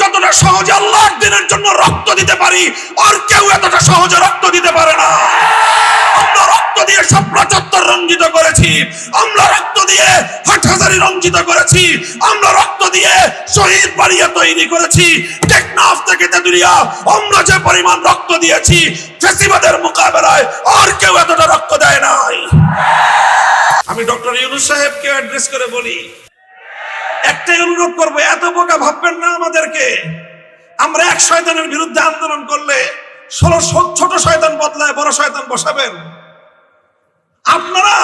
যতটা সহজে আল্লাহর দিনের জন্য রক্ত দিতে পারি, আর কেউ এতটা সহজে রক্ত দিতে পারে না। আমরা রক্ত দিয়ে চত্বর রঞ্জিত করেছি, আমরা রক্ত দিয়ে হাটহাজারি রঞ্জিত করেছি, আমরা রক্ত দিয়ে শহীদ বাড়িয়ে তৈরি করেছি টেকনাফ থেকে আমরা যে পরিমাণ রক্ত দিয়েছি, ফেসিবাদের মোকাবেলায় আর কেউ এতটা রক্ত দেয় নাই। আমি ডক্টর ইউনুস সাহেবকে অ্যাড্রেস করে বলি একটাই অনুরোধ করব, এত বোকা ভাববেন না আমাদেরকে। আমরা এক শয়তানের বিরুদ্ধে আন্দোলন করলে ষোলো ছোট শয়তান বদলায়, বড় শয়তান বসাবেন। আপনারা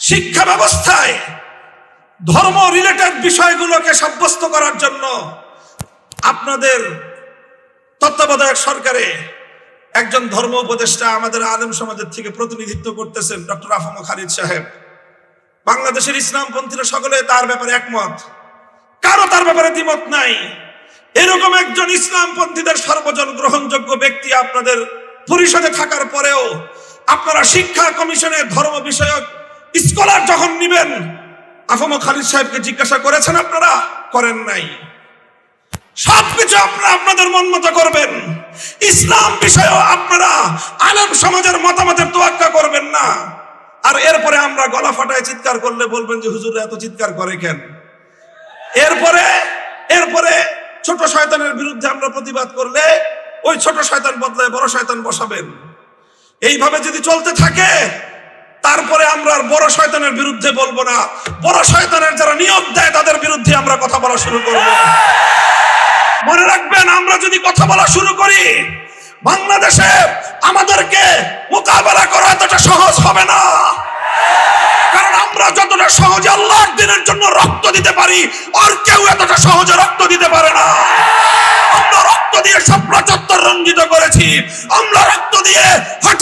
শিক্ষা ব্যবস্থায় ধর্ম রিলেটেড বিষয়গুলোকে সাব্যস্ত করার জন্য আপনাদের তত্ত্বাবধায়ক সরকারে একজন ধর্ম উপদেষ্টা আমাদের আলেম সমাজের থেকে প্রতিনিধিত্ব করতেছেন, ডক্টর আফম খালিদ সাহেব। বাংলাদেশের ইসলামপন্থীরা সকলে তার ব্যাপারে একমত। কারও তার ব্যাপারে দ্বিমত নাই। এরকম একজন ইসলামপন্থীদের সর্বজন গ্রহণযোগ্য ব্যক্তি আপনাদের পরিষদে থাকার পরেও আপনারা শিক্ষা কমিশনে ধর্ম বিষয়ক স্কলার যখন নিবেন, আফম খালিদ সাহেবকে জিজ্ঞাসা করেছেন আপনারা, করেন নাই। সবকিছু আপনারা আপনাদের মন মতো করবেন। ইসলাম বিষয়েও আপনারা আলেম সমাজের মতামতের তোয়াক্কা করবেন না। আর এরপরে আমরা গলা ফাটায় চিৎকার করলে বলবেন যে হুজুর এত চিৎকার করে কেন? এরপরে এরপরে ছোট শয়তানের বিরুদ্ধে আমরা প্রতিবাদ করলে ওই ছোট শয়তান বদলায়, বড় শয়তান বসাবেন। এইভাবে যদি চলতে থাকে, তারপরে আমরা আর বড় শয়তানের বিরুদ্ধে বলব না। বড় শয়তানের যারা নিয়োগ দেয়, তাদের বিরুদ্ধে আমরা কথা বলা শুরু করব। মনে রাখবেন, আমরা যদি কথা বলা শুরু করি বাংলাদেশে আমাদেরকে মোকাবেলা করা এতটা সহজ হবে না। কারণ আমরা যতটা সহজে আল্লাহর দিনের জন্য রক্ত দিতে পারি, আর কেউ এতটা সহজে রক্ত দিতে পারে না। আমরা রক্ত দিয়ে স্বপ্ন চত্বর রঞ্জিত করেছি। আমরা রক্ত দিয়ে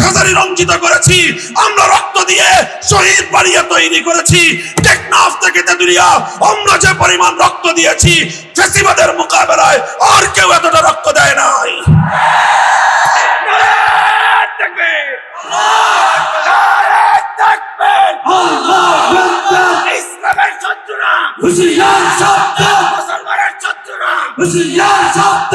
হাটহাজারি রঞ্জিত করেছি। আমরা রক্ত দিয়ে শহীদ বাড়িয়ে তৈরি করেছি। টেকনাফ থেকে তেতুলিয়া আমরা যে পরিমাণ রক্ত দিয়েছি ফেসিবাদের মোকাবেলায় আর কেউ এতটা রক্ত দেয় নাই। ইসলামের শত্রুরা হুশিয়ার শব্দ। মুসলমানের শত্রুরা। শব্দ।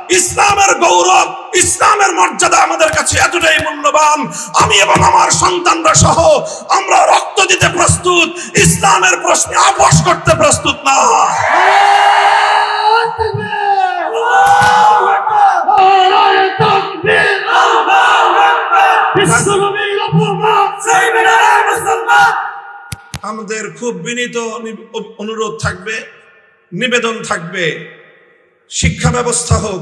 ইসলামের গৌরব, ইসলামের মর্যাদা আমাদের কাছে এতটাই মূল্যবান। আমি এবং আমার সন্তানরা সহ আমরা রক্ত দিতে প্রস্তুত, ইসলামের প্রশ্নে আপোষ করতে প্রস্তুত না। আমাদের খুব বিনীত অনুরোধ থাকবে, নিবেদন থাকবে। শিক্ষা ব্যবস্থা হোক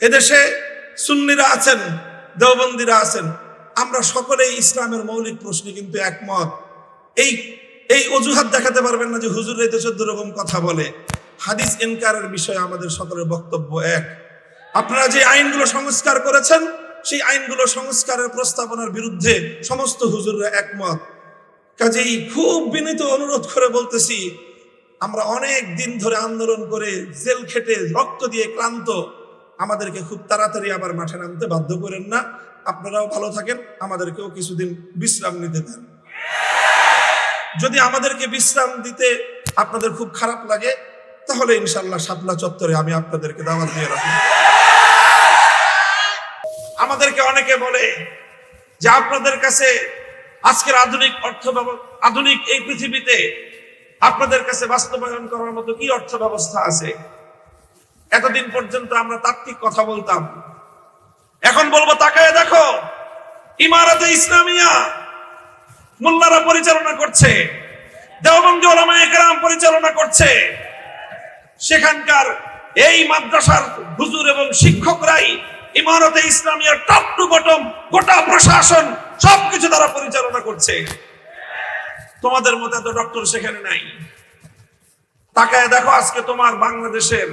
এদেশে সুন্নিরা আছেন, দেওবন্দিরা আছেন। আমরা সকলেই ইসলামের মৌলিক প্রশ্নে কিন্তু একমত। এই এই অজুহাত দেখাতে পারবেন না যে হুজুর এই তো চোদ্দ রকম কথা বলে। হাদিস ইনকারের বিষয়ে আমাদের সকলের বক্তব্য এক। আপনারা যে আইনগুলো সংস্কার করেছেন, সেই আইনগুলো সংস্কারের প্রস্তাবনার বিরুদ্ধে সমস্ত হুজুররা একমত। কাজেই খুব বিনীত অনুরোধ করে বলতেছি, আমরা অনেক দিন ধরে আন্দোলন করে জেল খেটে রক্ত দিয়ে ক্লান্ত আমাদেরকে খুব তাড়াতাড়ি আবার মাঠে নামতে বাধ্য করেন না। আপনারাও ভালো থাকেন, আমাদেরকেও কিছুদিন বিশ্রাম নিতে দেন। যদি আমাদেরকে বিশ্রাম দিতে আপনাদের খুব খারাপ লাগে, তাহলে ইনশাল্লাহ শাপলা চত্বরে আমি আপনাদেরকে দাওয়াত দিয়ে রাখি। আমাদেরকে অনেকে বলে যে আপনাদের কাছে আজকের আধুনিক অর্থ আধুনিক এই পৃথিবীতে আপনাদের কাছে বাস্তবায়ন করার মতো কি অর্থ ব্যবস্থা আছে? এতদিন পর্যন্ত আমরা তাত্ত্বিক কথা বলতাম। এখন বলব তাকায় দেখো, ইমারতে ইসলামিয়া মোল্লারা পরিচালনা করছে, দেওবন্দি ওলামা একরাম পরিচালনা করছে। সেখানকার এই মাদ্রাসার হুজুর এবং শিক্ষকরাই ইমারতে ইসলামিয়ার টপ টু বটম গোটা প্রশাসন সবকিছু তারা পরিচালনা করছে। তোমাদের মতো এত ডক্টর সেখানে নাই। তাকায় দেখো আজকে তোমার বাংলাদেশের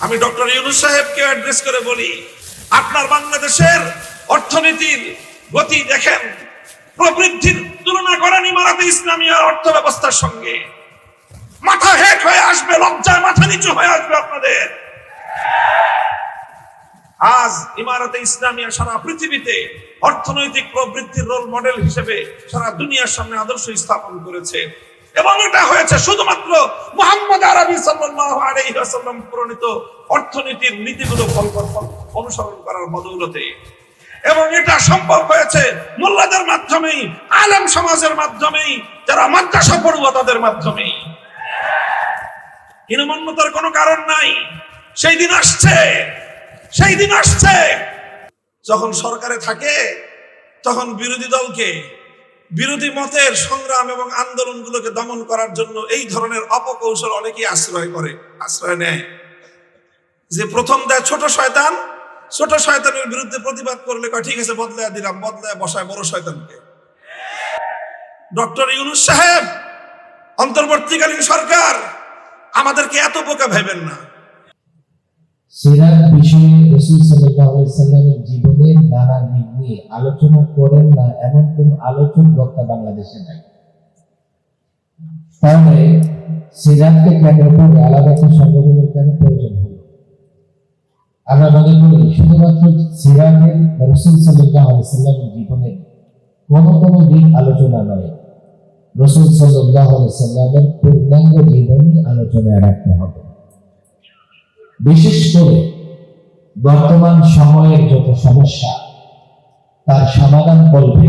আমি ডক্টর ইউনুস সাহেবকে অ্যাড্রেস করে বলি, আপনার বাংলাদেশের অর্থনীতির গতি দেখেন, প্রবৃদ্ধির তুলনা করেন ইমারতে ইসলামিয়ার অর্থ ব্যবস্থার সঙ্গে। মাথা হেট হয়ে আসবে লজ্জায় মাথা নিচু হয়ে আসবে আপনাদের। আজ ইমারতে ইসলামিয়া সারা পৃথিবীতে অর্থনৈতিক প্রবৃদ্ধির রোল মডেল হিসেবে সারা দুনিয়ার সামনে আদর্শ স্থাপন করেছে। এবং এটা হয়েছে শুধুমাত্র মোহাম্মদ আরবি সাল্লাল্লাহু আলাইহি ওয়াসাল্লাম প্রণীত অর্থনীতির নীতিগুলো অনুসরণ করার বদৌলতে এবং এটা সম্ভব হয়েছে মোল্লাদের মাধ্যমেই, আলেম সমাজের মাধ্যমেই, যারা মাদ্রাসা পড়ুয়া তাদের মাধ্যমেই। হীনমন্যতার কোনো কারণ নাই। সেই দিন আসছে, সেই দিন আসছে। যখন সরকারে থাকে, তখন বিরোধী দলকে বিরোধী মতের সংগ্রাম এবং আন্দোলনগুলোকে দমন করার জন্য এই ধরনের অপকৌশল অনেকেই আশ্রয় করে, আশ্রয় নেয়। যে প্রথম দেয় ছোট শয়তান, ছোট শয়তানের বিরুদ্ধে প্রতিবাদ করলে কয়, ঠিক আছে, বদলায় দিলাম, বদলায় বসায় বড় শয়তানকে। ডক্টর ইউনুস সাহেব, অন্তর্বর্তীকালীন সরকার, আমাদেরকে এত বোকা ভেবেন না। সিরাত বিষয়ে জীবনের নানা দিক নিয়ে আলোচনা করেন না, এমন কোন আলোচন বক্তা বাংলাদেশে নাই। তাহলে সিরাতকে কেন্দ্র করে আলাদা সংগঠনের কেন প্রয়োজন আমরা মনে করি, শুধুমাত্র সিরাতের রসুল সাল্লাহ জীবনের কোন কোন দিক আলোচনা নয়। রসুল সাল্লাহ সাল্লামের পূর্ণাঙ্গ জীবনই আলোচনায় রাখতে হবে। বিশেষ করে বর্তমান সময়ের যত সমস্যা, তার সমাধান করবে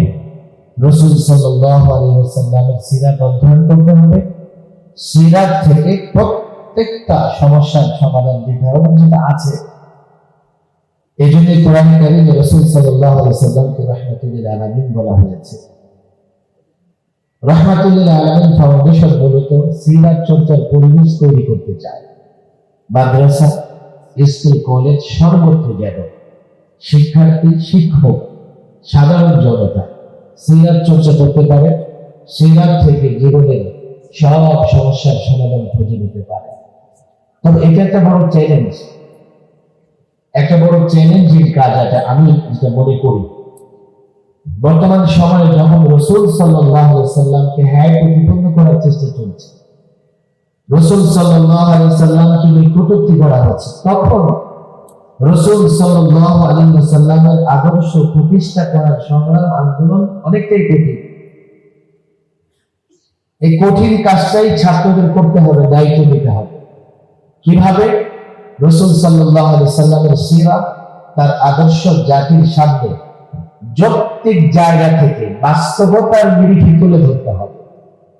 রসুল সাল্লামের সিরাত অধ্যয়ন করতে হবে। সিরাত থেকে প্রত্যেকটা সমস্যার সমাধান দিতে হবে যেটা আছে। এই জন্য কোরআন কারিমে রসুল সাল্লাহ সাল্লামকে রহমতুল্লিল আলমিন বলা হয়েছে। রহমাতুল্লিল আলমিন ফাউন্ডেশন মূলত সিরাত চর্চার পরিবেশ তৈরি করতে চায় মাদ্রাসা স্কুল কলেজ সর্বত্র যেন শিক্ষার্থী, শিক্ষক, সাধারণ জনতা সিরাত চর্চা করতে পারে সিরাত থেকে জীবনের সব সমস্যার সমাধান খুঁজে নিতে পারে। তবে এটা একটা বড় চ্যালেঞ্জ একটা বড় চ্যালেঞ্জিং কাজ এটা আমি যেটা মনে করি। বর্তমান সময়ে যখন রসুল সাল্লাহ সাল্লামকে হ্যাঁ প্রতিপন্ন করার চেষ্টা চলছে রসুল সাল্লামকে নিয়ে কটূক্তি করা হচ্ছে তখন রসুল সাল্লাহ আলী সাল্লামের আদর্শ প্রতিষ্ঠা করার সংগ্রাম আন্দোলন অনেকটাই কঠিন। এই কঠিন কাজটাই ছাত্রদের করতে হবে, দায়িত্ব নিতে হবে। কীভাবে? রসুল সাল্লাহ সাল্লামের সিরা তার আদর্শ জাতির সামনে যৌক্তিক জায়গা থেকে বাস্তবতার নিরিখে তুলে ধরতে হবে।